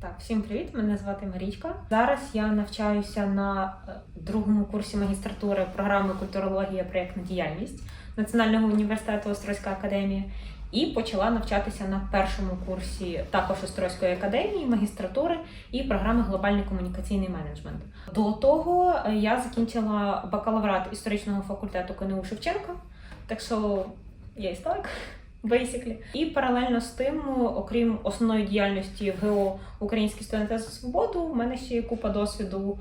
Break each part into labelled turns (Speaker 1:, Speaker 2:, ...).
Speaker 1: Так, всім привіт! Мене звати Марічка. Зараз я навчаюся на е, другому курсі магістратури програми культурологія проєктна діяльність Національного університету Острозька академія і почала навчатися на першому курсі також Острозької академії магістратури і програми глобальний комунікаційний менеджмент. До того е, я закінчила бакалаврат історичного факультету КНУ Шевченка, так що я історик. Basically. І паралельно з тим, окрім основної діяльності в ГО Українські студенти за свободу, в мене ще є купа досвіду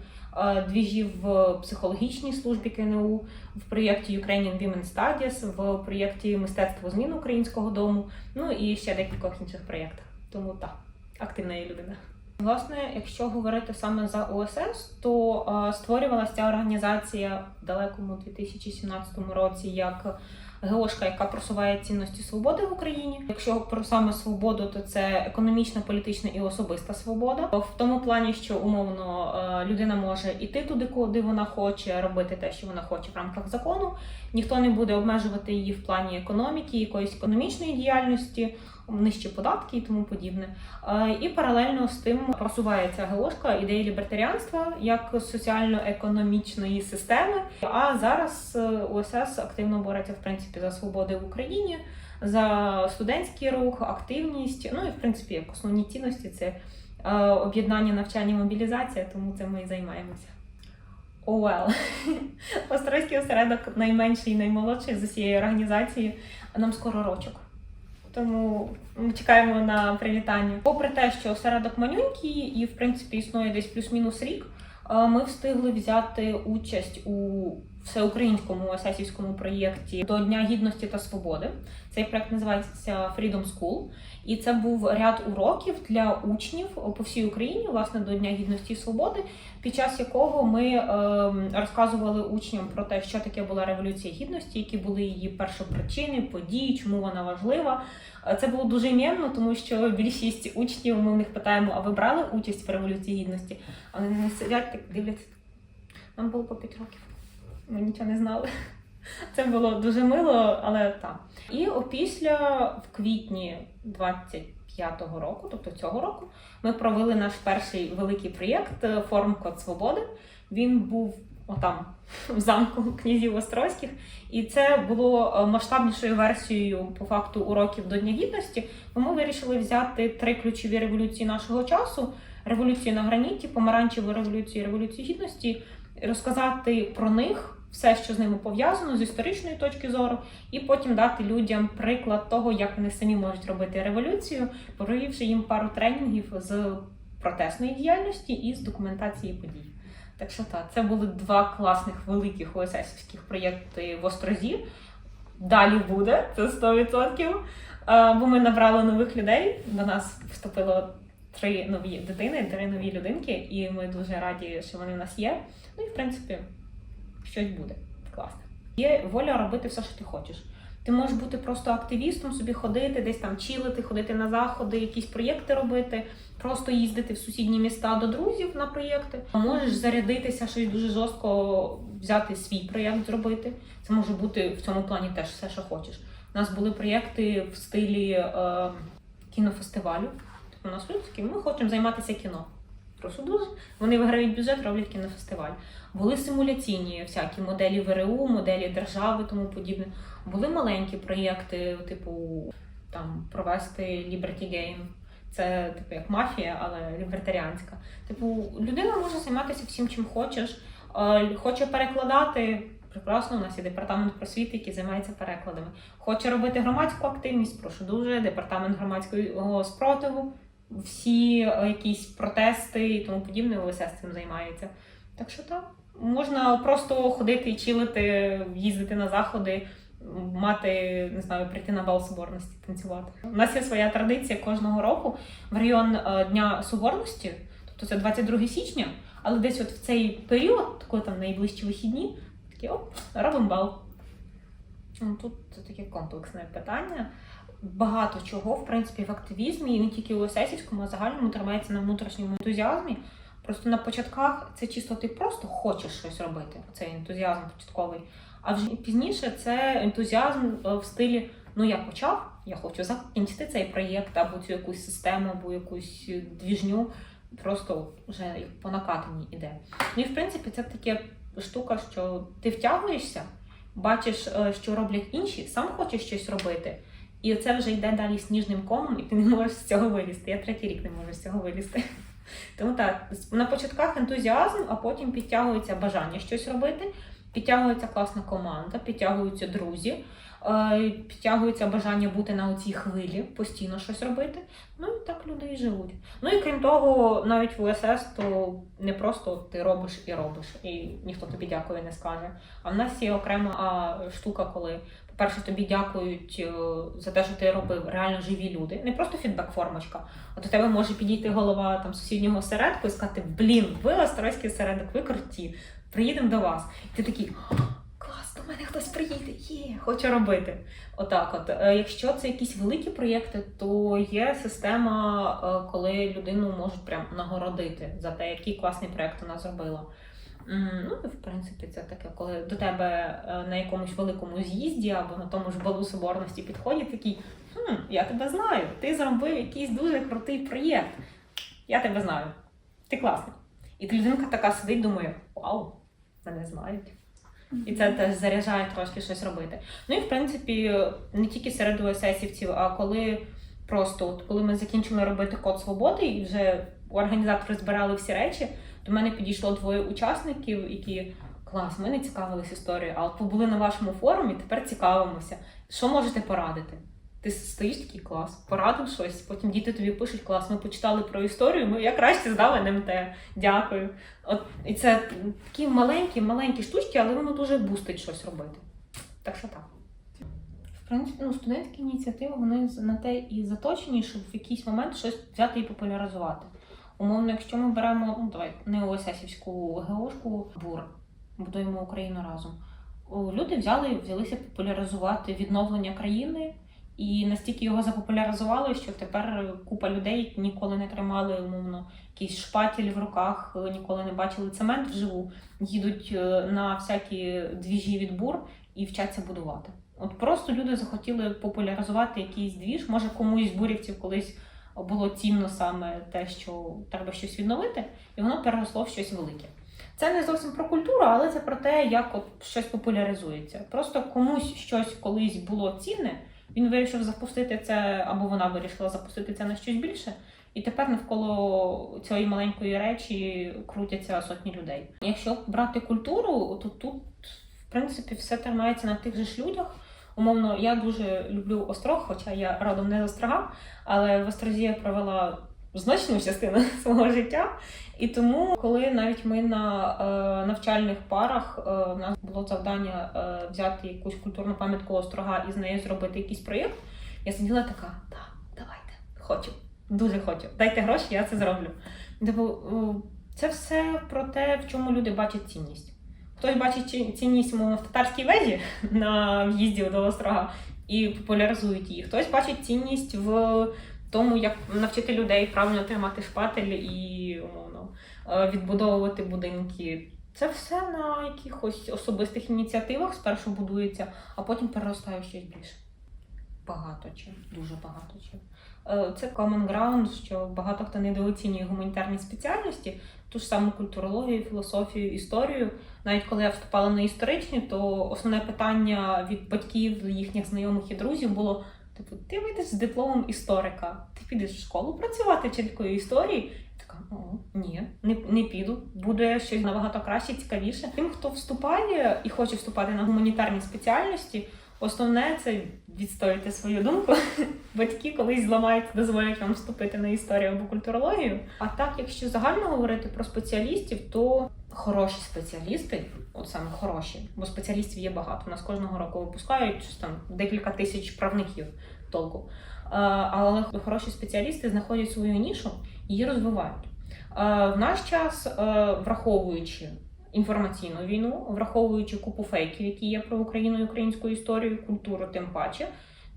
Speaker 1: двіжів в психологічній службі КНУ, в проєкті Ukrainian Women Studies, в проєкті Мистецтво змін українського дому, ну і ще декількох інших проєктах. Тому так, активна є людина. Власне, якщо говорити саме за ОСС, то створювалася ця організація в далекому 2017 році як ГОшка, яка просуває цінності свободи в Україні. Якщо про саме свободу, то це економічна, політична і особиста свобода. В тому плані, що умовно е, людина може іти туди, куди вона хоче, робити те, що вона хоче в рамках закону. Ніхто не буде обмежувати її в плані економіки, якоїсь економічної діяльності, нижчі податки і тому подібне. Е, І паралельно з тим просувається ГОшка ідеї лібертаріанства як соціально-економічної системи. А зараз е, УСС активно бореться в принципі за свободи в Україні, за студентський рух, активність. Ну і в принципі як основні цінності це е, об'єднання навчання, мобілізація, тому цим ми і займаємося. Oh well. Острозький осередок найменший і наймолодший з усієї організації. Нам скоро рочок. Тому ми чекаємо на привітання. Попри те, що осередок манюнький і, в принципі, існує десь плюс-мінус рік, е, ми встигли взяти участь у всеукраїнському асесівському проєкті до Дня гідності та свободи. Цей проект називається Freedom School. І це був ряд уроків для учнів по всій Україні, власне, до Дня гідності і свободи, під час якого ми е, розказували учням про те, що таке була революція гідності, які були її першопричини, події, чому вона важлива. Е, Це було дуже ім'ємно, тому що більшість учнів ми в них питаємо, а ви брали участь в революції гідності? Вони не сидять так дивляться. Нам було по 5 років. Ми нічого не знали. Це було дуже мило, але так. І опісля в квітні 25-го року, тобто цього року, ми провели наш перший великий проєкт е, Форум Код Свободи. Він був отам, в замку князів Острозьких. І це було е, масштабнішою версією по факту уроків до Дня гідності. Бо ми вирішили взяти три ключові революції нашого часу: революцію на граніті, помаранчеву революцію, революцію гідності, розказати про них. Все, що з ними пов'язано з історичної точки зору, і потім дати людям приклад того, як вони самі можуть робити революцію, провівши їм пару тренінгів з протестної діяльності і з документації подій. Так що так, це були два класних великих ОССівських проєкти в Острозі. Далі буде, це 100%. Е, Бо ми набрали нових людей. До нас вступило три нові дитини, три нові людинки, і ми дуже раді, що вони в нас є. Ну і в принципі, щось буде класне. Є воля робити все, що ти хочеш. Ти можеш бути просто активістом, собі ходити, десь там чилити, ходити на заходи, якісь проєкти робити, просто їздити в сусідні міста до друзів на проєкти. Можеш зарядитися, щось дуже жорстко взяти свій проєкт зробити. Це може бути в цьому плані теж все, що хочеш. У нас були проєкти в стилі е, кінофестивалю. Тобто у нас люди такі, ми хочемо займатися кіно. Прошу дуже. Вони виграють бюджет, роблять кінофестиваль. Були симуляційні всякі моделі ВРУ, моделі держави, тому подібне. Були маленькі проєкти, типу там провести Liberty Game. Це типу як мафія, але лібертаріанська. Типу, людина може займатися всім, чим хочеш. Е, Хоче перекладати. Прекрасно, у нас є департамент просвіти, який займається перекладами. Хоче робити громадську активність, прошу дуже, департамент громадського спротиву, всі якісь протести і тому подібне, ОСС цим займається. Так що так, можна просто ходити чилити, їздити на заходи, мати, не знаю, прийти на бал соборності, танцювати. У нас є своя традиція кожного року в район е, Дня Соборності, тобто це 22 січня, але десь от в цей період, коли там найближчі вихідні, такі оп, робимо бал. Ну, Тут це таке комплексне питання. Багато чого, в принципі, в активізмі, і не тільки у есесівському, а загальному тримається на внутрішньому ентузіазмі. Просто на початках це чисто ти просто хочеш щось робити, цей ентузіазм початковий. А вже пізніше це ентузіазм е, в стилі: ну я почав, я хочу закінчити цей проєкт або цю якусь систему, або якусь двіжню. Просто вже по накатанні іде. Ну і в принципі, це така штука, що ти втягуєшся, бачиш, е, що роблять інші, сам хочеш щось робити. І це вже йде далі сніжним комом, і ти не можеш з цього вилізти. Я третій рік не можу з цього вилізти. Тому так, на початках ентузіазм, а потім підтягується бажання щось робити, підтягується класна команда, підтягуються друзі, е, підтягується бажання бути на оцій хвилі, постійно щось робити. Ну і так люди і живуть. Ну і крім того, навіть в УСС то не просто ти робиш і робиш, і ніхто тобі дякує не скаже. А в нас є окрема штука, коли, по-перше, тобі дякують е, за те, що ти робив реально живі люди. Не просто фідбек-формочка, а до тебе може підійти голова там сусіднього середку і сказати: Блін, ви острозький середок, ви круті, приїдемо до вас. І ти такий. «О, Клас, до мене хтось приїде, є, хочу робити. Отак, от Е, якщо це якісь великі проєкти, то є система, е, коли людину можуть прям нагородити за те, який класний проєкт вона зробила. Ну, і в принципі, це таке, коли до тебе е, на якомусь великому з'їзді або на тому ж балу соборності підходять такий, хм, я тебе знаю, ти зробив якийсь дуже крутий проєкт. Я тебе знаю. Ти класний. І людинка така сидить, думає, вау, мене знають. І це теж заряджає трошки щось робити. Ну і в принципі, не тільки серед ОССівців, а коли просто от коли ми закінчили робити код свободи і вже організатори збирали всі речі, до мене підійшло двоє учасників, які клас, ми не цікавились історією, а от побули на вашому форумі, тепер цікавимося. Що можете порадити? Ти стоїш такий клас, порадив щось, потім діти тобі пишуть клас, ми почитали про історію, ми я краще здав НМТ, дякую. От, і це такі маленькі, маленькі штучки, але воно дуже бустить щось робити. Так що так. В принципі, ну, студентські ініціативи вони на те і заточені, щоб в якийсь момент щось взяти і популяризувати. Умовно, якщо ми беремо, ну давай, не ОССівську ГОшку БУР, будуємо Україну разом. Люди взяли, взялися популяризувати відновлення країни. І настільки його запопуляризували, що тепер купа людей ніколи не тримали умовно якийсь шпатель в руках, ніколи не бачили цемент вживу, їдуть е, на всякі двіжі від бур і вчаться будувати. От просто люди захотіли популяризувати якийсь двіж. Може, комусь з бурівців колись було цінно саме те, що треба щось відновити, і воно переросло в щось велике. Це не зовсім про культуру, але це про те, як от щось популяризується. Просто комусь щось колись було цінне. Він вирішив запустити це, або вона вирішила запустити це на щось більше, і тепер навколо цієї маленької речі крутяться сотні людей. Якщо брати культуру, то тут, в принципі, все тримається на тих же ж людях. Умовно, я дуже люблю острог, хоча я родом не з острога, але в острозі я провела значну частину свого життя. І тому, коли навіть ми на е, навчальних парах е, в нас було завдання е, взяти якусь культурну пам'ятку острога і з нею зробити якийсь проєкт, я сиділа така: так, давайте, хочу, дуже хочу. Дайте гроші, я це зроблю. Е, це все про те, в чому люди бачать цінність. Хтось бачить цінність в татарській вежі на в'їзді до острога і популяризують її. Хтось бачить цінність в тому, як навчити людей правильно тримати шпатель і умовно е, відбудовувати будинки. Це все на якихось особистих ініціативах спершу будується, а потім переростає щось більше. Багато чим, дуже багато чим. Е, Це common ground, що багато хто недооцінює гуманітарні спеціальності, ту ж саму культурологію, філософію, історію. Навіть коли я вступала на історичні, то основне питання від батьків, їхніх знайомих і друзів було: типу, ти вийдеш з дипломом історика, ти підеш в школу працювати вчителькою історії. Така, о, ні, не, не піду. Буде щось набагато краще, цікавіше. Тим, хто вступає і хоче вступати на гуманітарні спеціальності, основне це відстояти свою думку. Батьки колись зламаються, дозволять вам вступити на історію або культурологію. А так, якщо загально говорити про спеціалістів, то хороші спеціалісти, от саме хороші, бо спеціалістів є багато. У нас кожного року випускають щось там декілька тисяч правників толку. Але хороші спеціалісти знаходять свою нішу і її розвивають. В наш час, враховуючи інформаційну війну, враховуючи купу фейків, які є про Україну і українську історію, культуру, тим паче,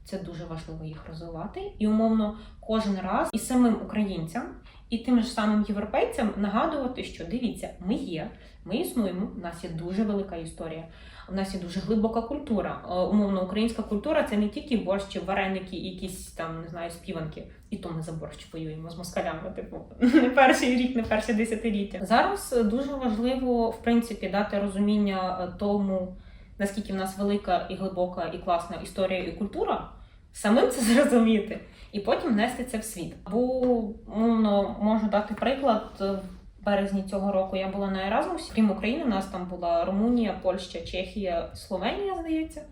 Speaker 1: це дуже важливо їх розвивати. І умовно кожен раз і самим українцям, і тим ж самим європейцям нагадувати, що дивіться, ми є, ми існуємо, у нас є дуже велика історія. У нас є дуже глибока культура. Е, Умовно, українська культура це не тільки борщ, вареники, і якісь там не знаю, співанки. І то ми за борщ воюємо з москалями. Типу, не перший рік, не перше десятиліття. Зараз е, дуже важливо в принципі дати розуміння е, тому, наскільки в нас велика і глибока і класна історія і культура, самим це зрозуміти, і потім нести це в світ. Бо умовно можу дати приклад. Березні цього року я була на Еразмусі. Крім України, у нас там була Румунія, Польща, Чехія, Словенія, здається.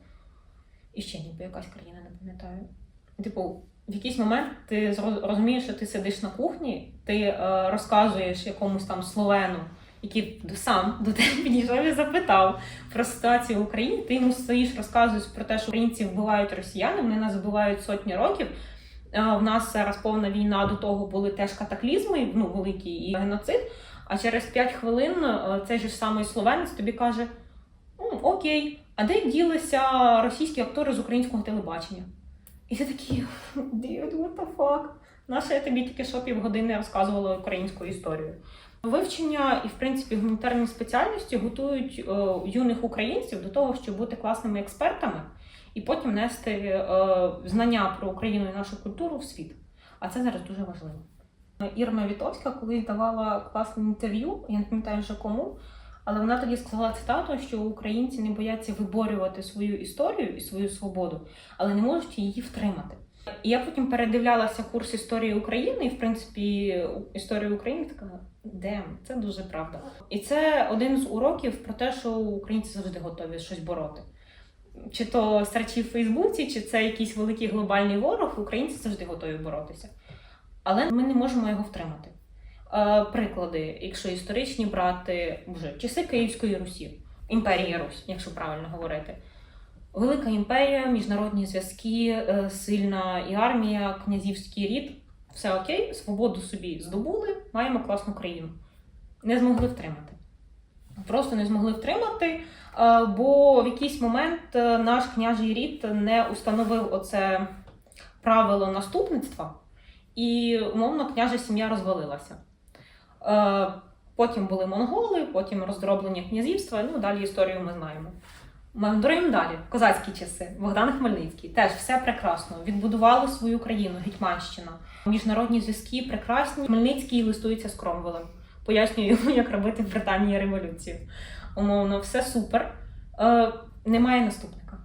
Speaker 1: І ще ніби якась країна, не пам'ятаю. Типу, в якийсь момент ти розумієш, що ти сидиш на кухні, ти е, розказуєш якомусь там словену, який сам до тебе підійшов і запитав про ситуацію в Україні. Ти йому стоїш, розказуєш про те, що українці вбивають росіяни, вони нас вбивають сотні років. Е, В нас зараз повна війна, до того були теж катаклізми, ну великі і геноцид. А через 5 хвилин е, цей же самий словенець тобі каже: Окей, а де ділися російські актори з українського телебачення? І ти такий, dude, what the fuck? Наша я тобі тільки що півгодини розказувала українську історію. Вивчення і, в принципі, гуманітарні спеціальності готують е, юних українців до того, щоб бути класними експертами і потім нести е, знання про Україну і нашу культуру в світ. А це зараз дуже важливо. Ірма Вітовська колись давала класне інтерв'ю, я не пам'ятаю вже кому, але вона тоді сказала цитату, що українці не бояться виборювати свою історію і свою свободу, але не можуть її втримати. І я потім передивлялася курс історії України, і в принципі історію України така дем, це дуже правда. І це один з уроків про те, що українці завжди готові щось бороти. Чи то срачі в Фейсбуці, чи це якийсь великий глобальний ворог, українці завжди готові боротися. Але ми не можемо його втримати. Е, приклади, якщо історичні брати вже часи Київської Русі, імперії Русь, якщо правильно говорити. Велика імперія, міжнародні зв'язки, е, сильна і армія, князівський рід. Все окей, свободу собі здобули, маємо класну країну. Не змогли втримати. Просто не змогли втримати, е, бо в якийсь момент е, наш княжий рід не установив оце правило наступництва, і умовно княжа сім'я розвалилася. Е, Потім були монголи, потім роздроблення князівства. Ну далі історію ми знаємо. Мандруємо далі. Козацькі часи. Богдан Хмельницький. Теж все прекрасно. Відбудували свою країну, Гетьманщина. Міжнародні зв'язки прекрасні. Хмельницький листується з Кромвелем. Пояснюю йому, як робити в Британії революцію. Умовно, все супер. Е, немає наступника.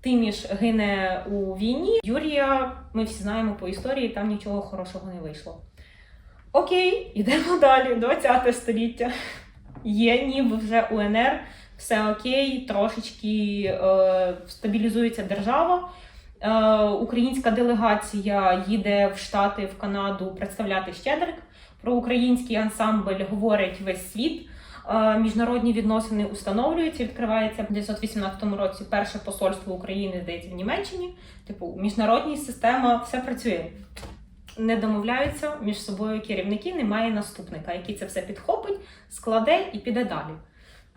Speaker 1: Тиміш гине у війні. Юрія, ми всі знаємо по історії, там нічого хорошого не вийшло. Окей, йдемо далі. 20 століття. Є ніби вже УНР, все окей, трошечки е, стабілізується держава. Е, українська делегація їде в Штати, в Канаду представляти Щедрик. Про український ансамбль говорить весь світ. Е, Міжнародні відносини установлюються. Відкривається в 1918 році перше посольство України, здається, в Німеччині. Типу, міжнародні система, все працює. Не домовляються між собою керівники, немає наступника, який це все підхопить, складе і піде далі.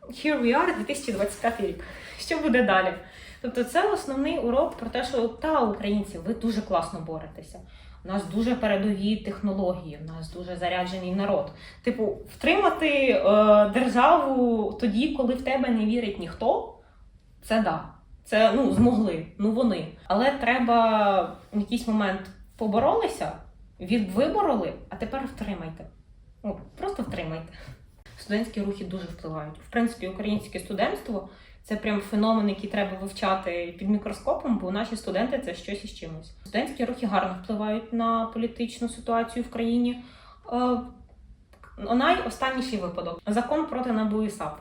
Speaker 1: Here we are, 2025 рік. Що буде далі? Тобто, це основний урок про те, що та українці, ви дуже класно боретеся. У нас дуже передові технології, у нас дуже заряджений народ. Типу, втримати е, державу тоді, коли в тебе не вірить ніхто, це да. Це ну змогли, ну вони. Але треба в якийсь момент поборолися, вибороли, а тепер втримайте. Ну, просто втримайте. Студентські рухи дуже впливають. В принципі, українське студентство це прям феномен, який треба вивчати під мікроскопом, бо наші студенти це щось із чимось. Студентські рухи гарно впливають на політичну ситуацію в країні. Е, Найостанніший випадок закон проти НАБУ і САП.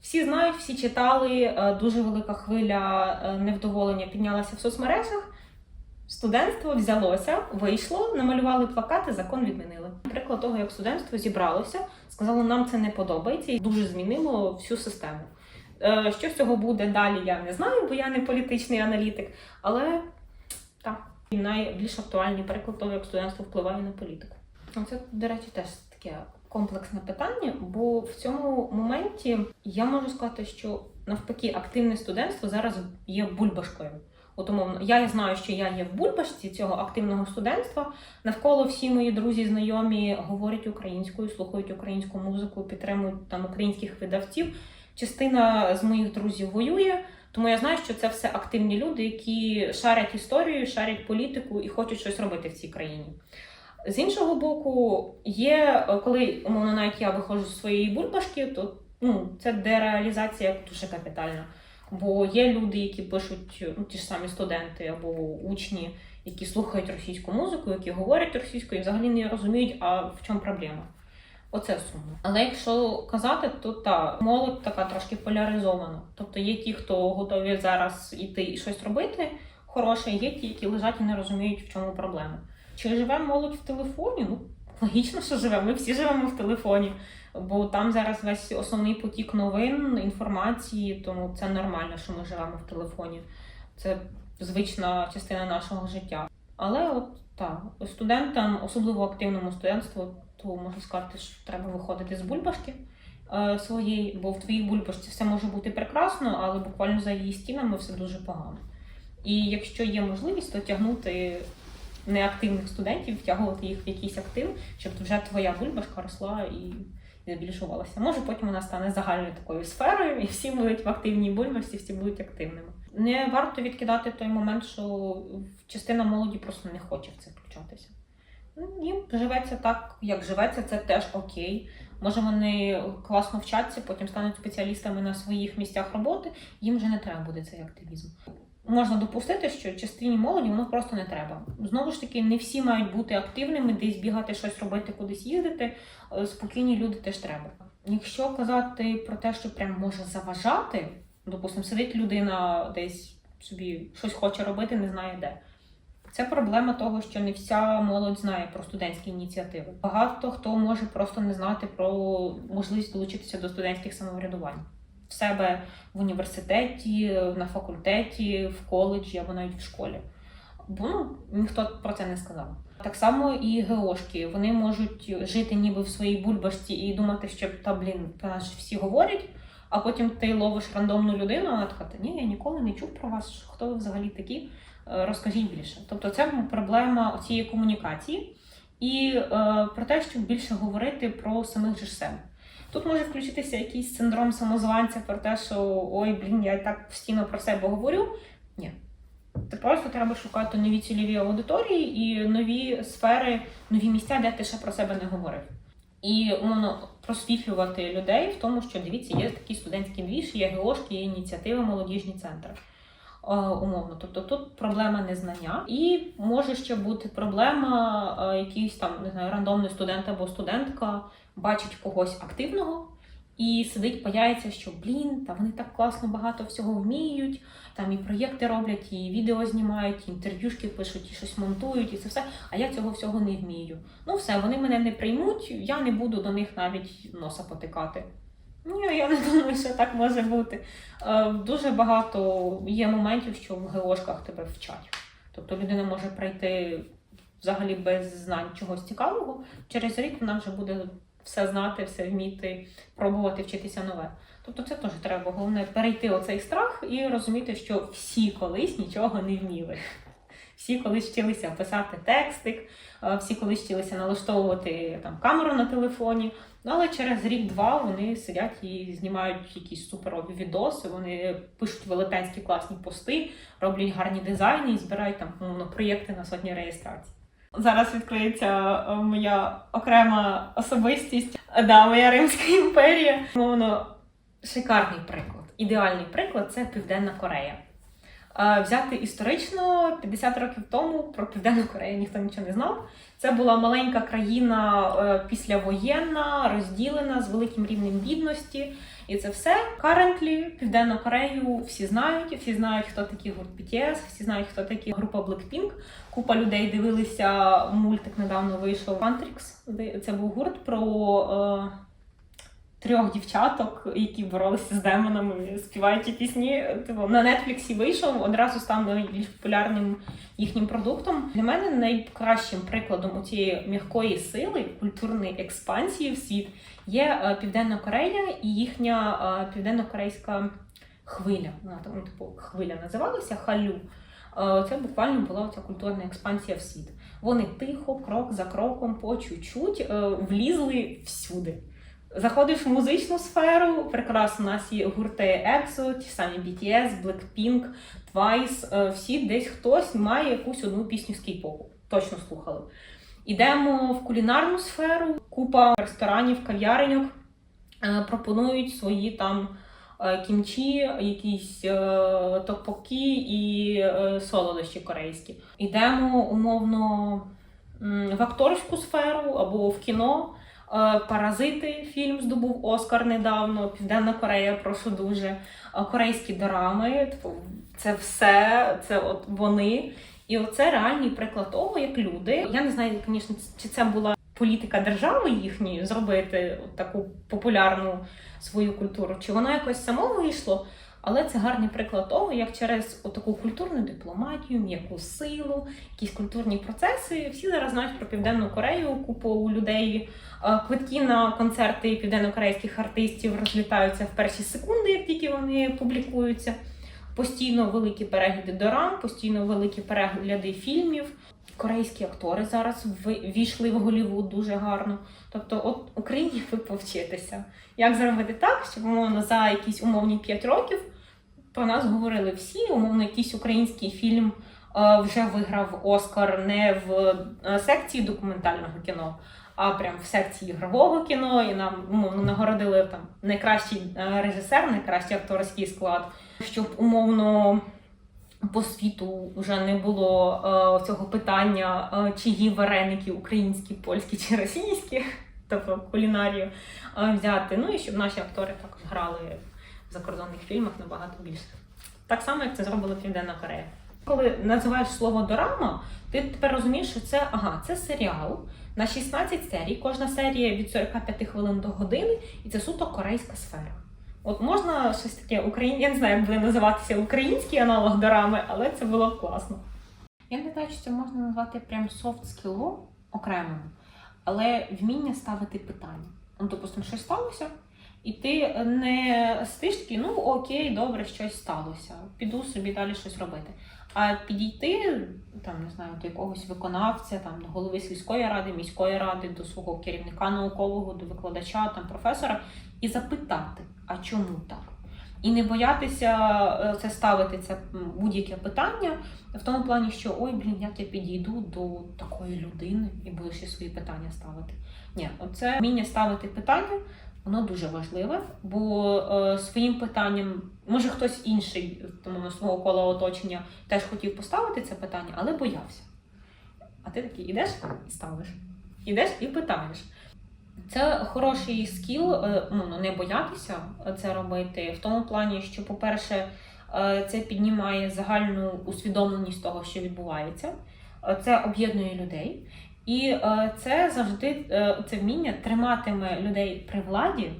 Speaker 1: Всі знають, всі читали. е, Дуже велика хвиля е, невдоволення піднялася в соцмережах. Студентство взялося, вийшло, намалювали плакати, закон відмінили. Приклад того, як студентство зібралося, сказало, нам це не подобається, і дуже змінило всю систему. Е, Що з цього буде далі, я не знаю, бо я не політичний аналітик. Але так, і найбільш актуальний приклад того, як студентство впливає на політику. Це, до речі, теж таке комплексне питання, бо в цьому моменті я можу сказати, що навпаки активне студентство зараз є бульбашкою. От умовно, я знаю, що я є в бульбашці цього активного студентства. Навколо всі мої друзі, знайомі говорять українською, слухають українську музику, підтримують там українських видавців. Частина з моїх друзів воює, тому я знаю, що це все активні люди, які шарять історію, шарять політику і хочуть щось робити в цій країні. З іншого боку, є е, коли умовно навіть я виходжу з своєї бульбашки, то ну це дереалізація дуже капітальна. Бо є люди, які пишуть ну, ті ж самі студенти або учні, які слухають російську музику, які говорять російською і взагалі не розуміють, а в чому проблема. Оце сумно. Але якщо казати, то та молодь така трошки поляризована. Тобто є ті, хто готові зараз іти і щось робити хороше, є ті, які лежать і не розуміють, в чому проблема. Чи живе молодь в телефоні? Ну, логічно, що живе. Ми всі живемо в телефоні, бо там зараз весь основний потік новин, інформації, тому це нормально, що ми живемо в телефоні. Це звична частина нашого життя. Але от так, студентам, особливо активному студентству, то можна сказати, що треба виходити з бульбашки е, своєї, бо в твоїй бульбашці все може бути прекрасно, але буквально за її стінами все дуже погано. І якщо є можливість, то тягнути неактивних студентів, втягувати їх в якийсь актив, щоб вже твоя бульбашка росла і збільшувалася. Може, потім вона стане загальною такою сферою, і всі будуть в активній бульбашці, всі будуть активними. Не варто відкидати той момент, що частина молоді просто не хоче в це включатися. Їм живеться так, як живеться, це теж окей. Може, вони класно вчаться, потім стануть спеціалістами на своїх місцях роботи, їм вже не треба буде цей активізм. Можна допустити, що частині молоді воно просто не треба. Знову ж таки, не всі мають бути активними, десь бігати, щось робити, кудись їздити. Е, Спокійні люди теж треба. Якщо казати про те, що прям може заважати, допустимо, сидить людина десь собі щось хоче робити, не знає де. Це проблема того, що не вся молодь знає про студентські ініціативи. Багато хто може просто не знати про можливість долучитися до студентських самоврядувань в себе в університеті, на факультеті, в коледжі або навіть в школі. Бо ну, ніхто про це не сказав. Так само і ГОшки. Вони можуть жити ніби в своїй бульбашці і думати, що та блін, про всі говорять. А потім ти ловиш рандомну людину, вона така, та ні, я ніколи не чув про вас, хто ви взагалі такі. Розкажіть більше. Тобто це проблема цієї комунікації і е, про те, щоб більше говорити про самих же себе. Тут може включитися якийсь синдром самозванця про те, що ой, блін, я так постійно про себе говорю. Ні. Це просто треба шукати нові цільові аудиторії і нові сфери, нові місця, де ти ще про себе не говорив. І умовно просвітлювати людей в тому, що дивіться, є такі студентські двіж, є ГОшки, є ініціативи, молодіжні центри. Е, Умовно, тобто тут проблема незнання, і може ще бути проблема е, якийсь там не знаю, рандомний студент або студентка бачить когось активного і сидить, паяється, що блін, та вони так класно багато всього вміють. Там і проєкти роблять, і відео знімають, і інтерв'юшки пишуть, і щось монтують, і це все. А я цього всього не вмію. Ну все, вони мене не приймуть, я не буду до них навіть носа потикати. Ні, я не думаю, що так може бути. Е, Дуже багато є моментів, що в ГОшках тебе вчать. Тобто людина може прийти взагалі без знань чогось цікавого. Через рік вона вже буде все знати, все вміти, пробувати вчитися нове. Тобто це теж треба. Головне перейти оцей страх і розуміти, що всі колись нічого не вміли. Всі колись вчилися писати текстик, е, всі колись вчилися налаштовувати там камеру на телефоні. Ну, але через рік-два вони сидять і знімають якісь суперові відоси, вони пишуть велетенські класні пости, роблять гарні дизайни і збирають там умовно, проєкти на сотні реєстрацій. Зараз відкриється е, моя окрема особистість, да, моя Римська імперія. Мовно, шикарний приклад. Ідеальний приклад це Південна Корея. Взяти історично 50 років тому про Південну Корею ніхто нічого не знав. Це була маленька країна е, післявоєнна, розділена з великим рівнем бідності. І це все. Currently Південну Корею всі знають, всі знають, хто такий гурт BTS, всі знають, хто такі група Blackpink. Купа людей дивилися мультик недавно вийшов де Це був гурт про е, трьох дівчаток, які боролися з демонами, співають ті пісні. Типу, на Нетфліксі вийшов, одразу став найбільш популярним їхнім продуктом. Для мене найкращим прикладом у цієї м'якої сили, культурної експансії в світ є е, Південна Корея і їхня е, південно-корейська хвиля. Вона там, ну, типу, хвиля називалася Халю. е, це буквально була ця культурна експансія в світ. Вони тихо, крок за кроком, по чуть-чуть влізли всюди. Заходиш в музичну сферу, прекрасно, у нас є гурти EXO, ті самі BTS, Blackpink, Twice, е, всі десь хтось має якусь одну пісню з кей-попу. Точно слухали. Ідемо в кулінарну сферу, купа ресторанів, кав'яреньок е, пропонують свої там е, кімчі, якісь топокі і солодощі корейські. Ідемо умовно в акторську сферу або в кіно. Е, Паразити фільм здобув Оскар недавно. Південна Корея, прошу дуже. Е, Корейські дорами. Типу, це все, це от вони. І оце реальний приклад того, як люди. Я не знаю, звісно, чи це була політика держави їхньої зробити таку популярну свою культуру, чи воно якось само вийшло. Але це гарний приклад того, як через таку культурну дипломатію, м'яку силу, якісь культурні процеси. Всі зараз знають про Південну Корею, купу у людей. Квитки на концерти південнокорейських артистів розлітаються в перші секунди, як тільки вони публікуються. Постійно великі перегляди дорам, постійно великі перегляди фільмів. Корейські актори зараз війшли в Голівуд дуже гарно. Тобто, от Україні ви повчитися, як зробити так, щоб умовно за якісь умовні 5 років про нас говорили всі. Умовно, якийсь український фільм е, вже виграв Оскар не в е, секції документального кіно, а прям в секції ігрового кіно, і нам умовно нагородили там найкращий е, режисер, найкращий акторський склад, щоб умовно. По світу вже не було е, цього питання, е, чиї вареники українські, польські чи російські, тобто кулінарію е, взяти. Ну і щоб наші актори також грали в закордонних фільмах набагато більше. Так само, як це зробила Південна Корея. Коли називаєш слово дорама, ти тепер розумієш, що це ага, це серіал на 16 серій. Кожна серія від 45 хвилин до години, і це суто корейська сфера. От можна щось таке Україн... Я не знаю, як буде називатися український аналог дорами, але це було б класно. Я не знаю, чи це можна назвати прям софт скілом окремим, але вміння ставити питання. Ну, допустимо, щось сталося, і ти не стиш такий, ну окей, добре, щось сталося. Піду собі далі щось робити. А підійти там, не знаю, до якогось виконавця, там до голови сільської ради, міської ради, до свого керівника наукового, до викладача, там професора, і запитати, а чому так? І не боятися е, це ставити це будь-яке питання в тому плані, що ой, блін, як я підійду до такої людини і буду ще свої питання ставити. Ні, оце вміння ставити питання, воно дуже важливе, бо е, своїм питанням, може хтось інший, тому на свого кола оточення теж хотів поставити це питання, але боявся. А ти такий ідеш і ставиш. Ідеш і питаєш. Це хороший скіл, е, ну, не боятися це робити, в тому плані, що, по-перше, е, це піднімає загальну усвідомленість того, що відбувається, Е, це об'єднує людей, і е, це завжди е, це вміння триматиме людей при владі е,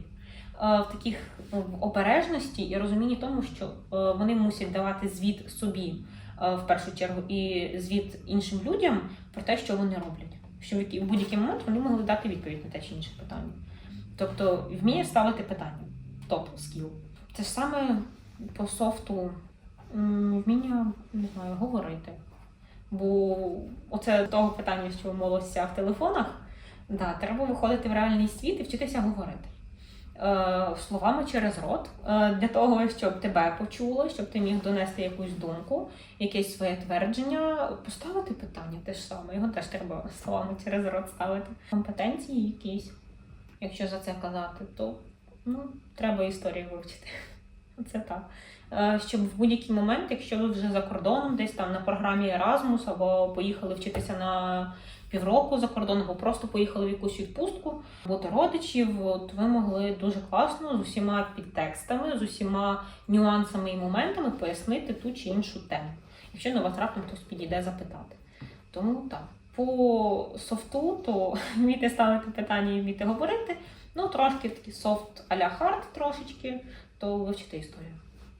Speaker 1: в таких ну, в обережності і розумінні тому, що вони мусять давати звіт собі в першу чергу і звіт іншим людям про те, що вони роблять. Що в будь-який момент вони могли дати відповідь на те чи інше питання. Тобто вміє ставити питання. Топ скіл. Це ж саме по софту вміння не знаю, говорити. Бо оце того питання, що молодся в телефонах, да, треба виходити в реальний світ і вчитися говорити. Е, словами через рот, е, для того, щоб тебе почуло, щоб ти міг донести якусь думку, якесь своє твердження, поставити питання те ж саме. Його теж треба словами через рот ставити. Компетенції якісь, якщо за це казати, то ну, треба історію вивчити. Це так. Е, Щоб в будь-який момент, якщо ви вже за кордоном, десь там на програмі Erasmus, або поїхали вчитися на півроку за кордон, або просто поїхали в якусь відпустку, або родичів, от ви могли дуже класно з усіма підтекстами, з усіма нюансами і моментами пояснити ту чи іншу тему, якщо на вас раптом хтось підійде запитати. Тому так. По софту, то вміти ставити питання і вміти говорити. Ну, трошки такий софт а-ля хард трошечки, то вивчити історію.